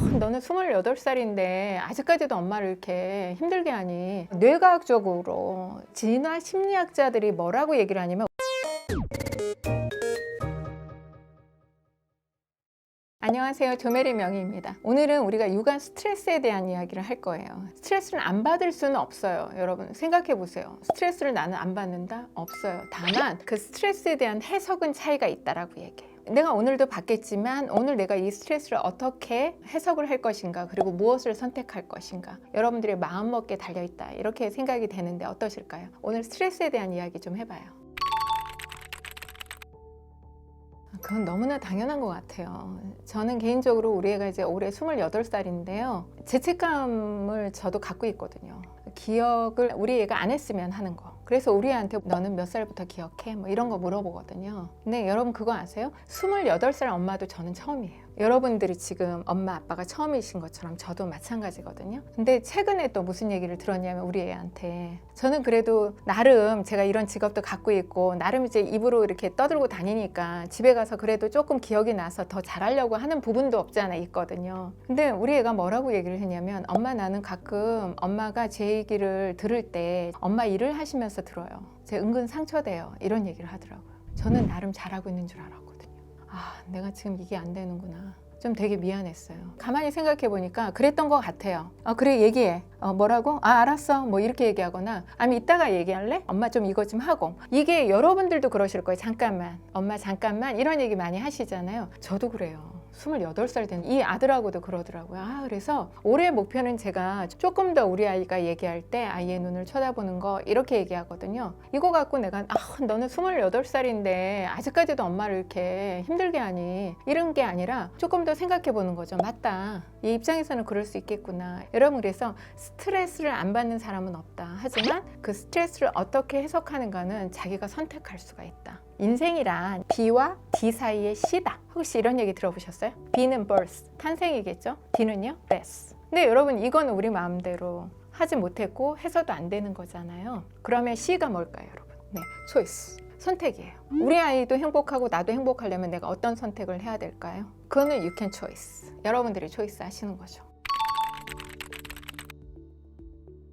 너는 28살인데 아직까지도 엄마를 이렇게 힘들게 하니 뇌과학적으로 진화 심리학자들이 뭐라고 얘기를 하냐면 안녕하세요. 조메리 명희입니다. 오늘은 우리가 육아 스트레스에 대한 이야기를 할 거예요. 스트레스를 안 받을 수는 없어요. 여러분 생각해 보세요. 스트레스를 나는 안 받는다? 없어요. 다만 그 스트레스에 대한 해석은 차이가 있다라고 얘기해요. 내가 오늘도 받겠지만 오늘 내가 이 스트레스를 어떻게 해석을 할 것인가 그리고 무엇을 선택할 것인가 여러분들의 마음먹기에 달려있다 이렇게 생각이 되는데 어떠실까요? 오늘 스트레스에 대한 이야기 좀 해봐요. 그건 너무나 당연한 것 같아요. 저는 개인적으로 우리 애가 이제 올해 28살인데요. 죄책감을 저도 갖고 있거든요. 기억을 우리 애가 안 했으면 하는 거. 그래서 우리 애한테 너는 몇 살부터 기억해? 뭐 이런 거 물어보거든요. 근데 여러분 그거 아세요? 28살 엄마도 저는 처음이에요. 여러분들이 지금 엄마 아빠가 처음이신 것처럼 저도 마찬가지거든요. 근데 최근에 또 무슨 얘기를 들었냐면 우리 애한테 저는 그래도 나름 제가 이런 직업도 갖고 있고 나름 이제 입으로 이렇게 떠들고 다니니까 집에 가서 그래도 조금 기억이 나서 더 잘하려고 하는 부분도 없지 않아 있거든요. 근데 우리 애가 뭐라고 얘기를 했냐면 엄마 나는 가끔 엄마가 제 얘기를 들을 때 엄마 일을 하시면서 들어요. 제 은근 상처돼요. 이런 얘기를 하더라고요. 저는 나름 잘하고 있는 줄 알았거든요. 아, 내가 지금 이게 안 되는구나. 좀 되게 미안했어요. 가만히 생각해 보니까 그랬던 것 같아요. 어, 그래, 얘기해. 어, 뭐라고? 아, 알았어. 뭐 이렇게 얘기하거나, 아니, 이따가 얘기할래? 엄마 좀 이거 좀 하고. 이게 여러분들도 그러실 거예요. 잠깐만. 엄마 잠깐만. 이런 얘기 많이 하시잖아요. 저도 그래요. 28살 된 이 아들하고도 그러더라고요. 아, 그래서 올해 목표는 제가 조금 더 우리 아이가 얘기할 때 아이의 눈을 쳐다보는 거 이렇게 얘기하거든요. 이거 갖고 내가 아, 너는 28살인데 아직까지도 엄마를 이렇게 힘들게 하니 이런 게 아니라 조금 더 생각해 보는 거죠. 맞다. 이 입장에서는 그럴 수 있겠구나. 여러분 그래서 스트레스를 안 받는 사람은 없다. 하지만 그 스트레스를 어떻게 해석하는가는 자기가 선택할 수가 있다. 인생이란 B와 D 사이의 C다. 혹시 이런 얘기 들어보셨어요? B는 birth, 탄생이겠죠? D는요? death. 근데 여러분 이건 우리 마음대로 하지 못했고 해서도 안 되는 거잖아요. 그러면 C가 뭘까요, 여러분? 네, choice. 선택이에요. 우리 아이도 행복하고 나도 행복하려면 내가 어떤 선택을 해야 될까요? 그거는 you can choice. 여러분들이 초이스 하시는 거죠.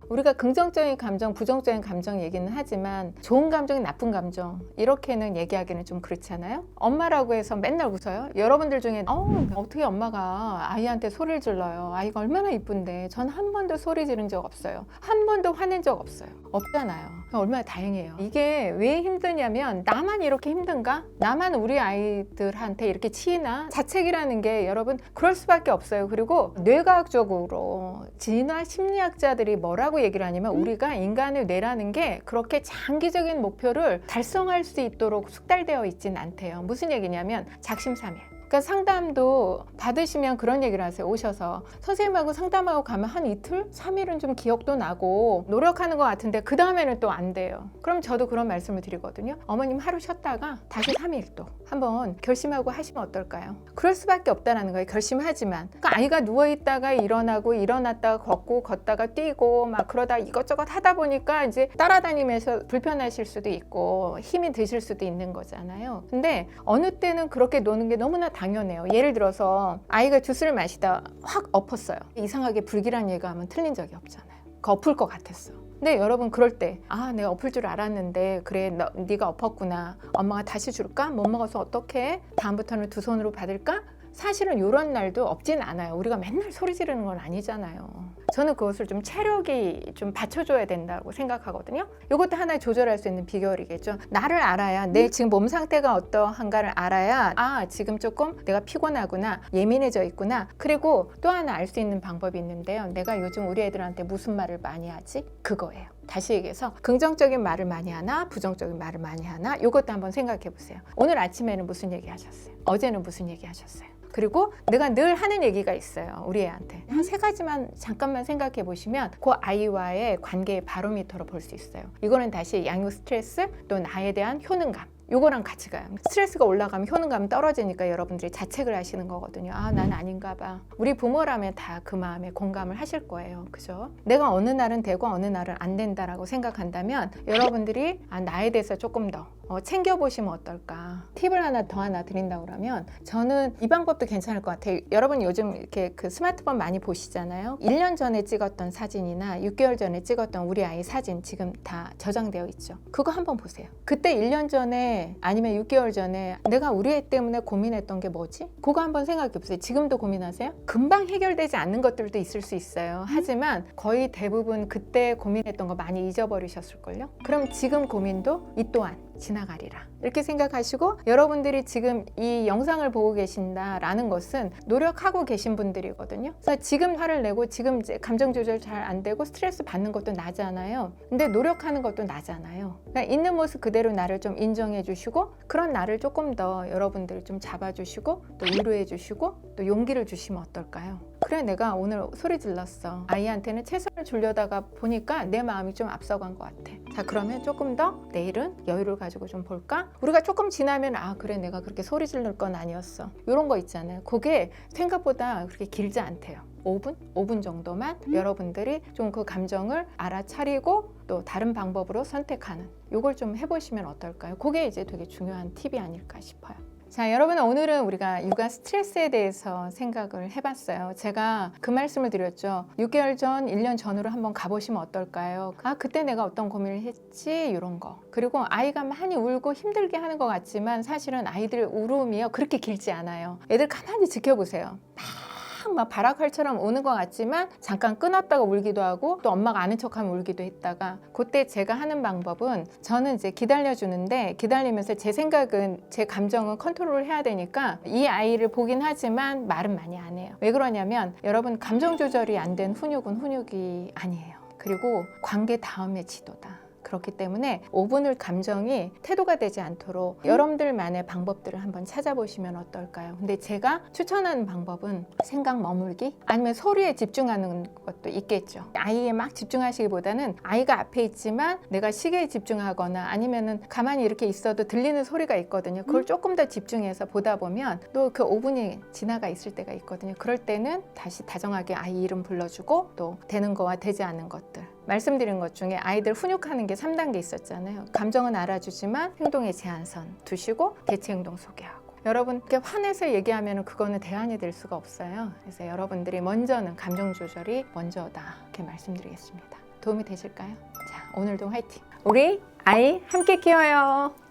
우리가 긍정적인 감정, 부정적인 감정 얘기는 하지만 좋은 감정, 나쁜 감정 이렇게는 얘기하기는 좀 그렇잖아요. 엄마라고 해서 맨날 웃어요. 여러분들 중에 어, 어떻게 엄마가 아이한테 소리를 질러요. 아이가 얼마나 이쁜데 전 한 번도 소리 지른 적 없어요. 한 번도 화낸 적 없어요. 없잖아요. 얼마나 다행이에요. 이게 왜 힘드냐면 나만 이렇게 힘든가? 나만 우리 아이들한테 이렇게 치이나? 자책이라는 게 여러분 그럴 수밖에 없어요. 그리고 뇌과학적으로 진화 심리학자들이 뭐라고 얘기를 하냐면 우리가 인간의 뇌라는 게 그렇게 장기적인 목표를 달성할 수 있도록 숙달되어 있진 않대요. 무슨 얘기냐면 작심삼일. 그러니까 상담도 받으시면 그런 얘기를 하세요. 오셔서 선생님하고 상담하고 가면 한 이틀, 삼일은좀 기억도 나고 노력하는 것 같은데 그 다음에는 또 안 돼요. 그럼 저도 그런 말씀을 드리거든요. 어머님 하루 쉬었다가 다시 삼일또 한번 결심하고 하시면 어떨까요? 그럴 수밖에 없다라는 거예요. 결심하지만 그러니까 아이가 누워 있다가 일어나고 일어났다가 걷고 걷다가 뛰고 막 그러다 이것저것 하다 보니까 이제 따라다니면서 불편하실 수도 있고 힘이 드실 수도 있는 거잖아요. 근데 어느 때는 그렇게 노는 게 너무나 당 연해요. 예를 들어서 아이가 주스를 마시다 확 엎었어요. 이상하게 불길한 얘기하면 틀린 적이 없잖아요. 그 엎을 것 같았어. 근데 여러분 그럴 때 아 내가 엎을 줄 알았는데 그래 너, 네가 엎었구나 엄마가 다시 줄까 못 먹어서 어떡해 다음부터는 두 손으로 받을까 사실은 이런 날도 없진 않아요 우리가 맨날 소리 지르는 건 아니잖아요 저는 그것을 좀 체력이 좀 받쳐줘야 된다고 생각하거든요. 이것도 하나의 조절할 수 있는 비결이겠죠. 나를 알아야 내 지금 몸 상태가 어떠한가를 알아야 아 지금 조금 내가 피곤하구나 예민해져 있구나. 그리고 또 하나 알 수 있는 방법이 있는데요. 내가 요즘 우리 애들한테 무슨 말을 많이 하지? 그거예요. 다시 얘기해서 긍정적인 말을 많이 하나 부정적인 말을 많이 하나 이것도 한번 생각해 보세요. 오늘 아침에는 무슨 얘기 하셨어요? 어제는 무슨 얘기 하셨어요 그리고 내가 늘 하는 얘기가 있어요. 우리 애한테. 한 세 가지만 잠깐만 생각해 보시면 그 아이와의 관계의 바로미터로 볼 수 있어요. 이거는 다시 양육 스트레스 또 나에 대한 효능감. 요거랑 같이 가요. 스트레스가 올라가면 효능감이 떨어지니까 여러분들이 자책을 하시는 거거든요. 아, 난 아닌가 봐. 우리 부모라면 다 그 마음에 공감을 하실 거예요. 그죠? 내가 어느 날은 되고 어느 날은 안 된다라고 생각한다면 여러분들이 아, 나에 대해서 조금 더 어, 챙겨보시면 어떨까. 팁을 하나 더 하나 드린다고 그러면 저는 이 방법도 괜찮을 것 같아요. 여러분 요즘 이렇게 그 스마트폰 많이 보시잖아요. 1년 전에 찍었던 사진이나 6개월 전에 찍었던 우리 아이 사진 지금 다 저장되어 있죠. 그거 한번 보세요. 그때 1년 전에 아니면 6개월 전에 내가 우리 애 때문에 고민했던 게 뭐지? 그거 한번 생각해 보세요. 지금도 고민하세요? 금방 해결되지 않는 것들도 있을 수 있어요. 하지만 거의 대부분 그때 고민했던 거 많이 잊어버리셨을걸요? 그럼 지금 고민도 이 또한 지나가리라. 이렇게 생각하시고 여러분들이 지금 이 영상을 보고 계신다라는 것은 노력하고 계신 분들이거든요. 그래서 지금 화를 내고 지금 감정 조절 잘 안 되고 스트레스 받는 것도 나잖아요. 근데 노력하는 것도 나잖아요. 그러니까 있는 모습 그대로 나를 좀 인정해 주시고 그런 나를 조금 더 여러분들 좀 잡아 주시고 또 위로해 주시고 또 용기를 주시면 어떨까요? 그래 내가 오늘 소리 질렀어. 아이한테는 최선을 주려다가 보니까 내 마음이 좀 앞서간 것 같아. 자 그러면 조금 더 내일은 여유를 가지고 좀 볼까? 우리가 조금 지나면 아 그래 내가 그렇게 소리 지를 건 아니었어. 이런 거 있잖아요. 그게 생각보다 그렇게 길지 않대요. 5분? 5분 정도만 여러분들이 좀 그 감정을 알아차리고 또 다른 방법으로 선택하는 요걸 좀 해보시면 어떨까요? 그게 이제 되게 중요한 팁이 아닐까 싶어요. 자, 여러분 오늘은 우리가 육아 스트레스에 대해서 생각을 해봤어요. 제가 그 말씀을 드렸죠. 6개월 전, 1년 전으로 한번 가보시면 어떨까요? 아, 그때 내가 어떤 고민을 했지? 이런 거. 그리고 아이가 많이 울고 힘들게 하는 것 같지만 사실은 아이들 울음이요. 그렇게 길지 않아요. 애들 가만히 지켜보세요. 막 바라칼처럼 우는 것 같지만 잠깐 끊었다가 울기도 하고 또 엄마가 아는 척하면 울기도 했다가 그때 제가 하는 방법은 저는 이제 기다려주는데 기다리면서 제 생각은 제 감정은 컨트롤을 해야 되니까 이 아이를 보긴 하지만 말은 많이 안 해요. 왜 그러냐면 여러분 감정 조절이 안 된 훈육은 훈육이 아니에요. 그리고 관계 다음의 지도다. 그렇기 때문에 5분을 감정이 태도가 되지 않도록 여러분들만의 방법들을 한번 찾아보시면 어떨까요? 근데 제가 추천하는 방법은 생각 머물기 아니면 소리에 집중하는 것도 있겠죠. 아이에 막 집중하시기보다는 아이가 앞에 있지만 내가 시계에 집중하거나 아니면은 가만히 이렇게 있어도 들리는 소리가 있거든요. 그걸 조금 더 집중해서 보다 보면 또 그 5분이 지나가 있을 때가 있거든요. 그럴 때는 다시 다정하게 아이 이름 불러주고 또 되는 거와 되지 않은 것들 말씀드린 것 중에 아이들 훈육하는 게 3단계 있었잖아요. 감정은 알아주지만 행동의 제한선 두시고 대체 행동 소개하고. 여러분 이렇게 화내서 얘기하면 그거는 대안이 될 수가 없어요. 그래서 여러분들이 먼저는 감정 조절이 먼저다 이렇게 말씀드리겠습니다. 도움이 되실까요? 자 오늘도 화이팅. 우리 아이 함께 키워요.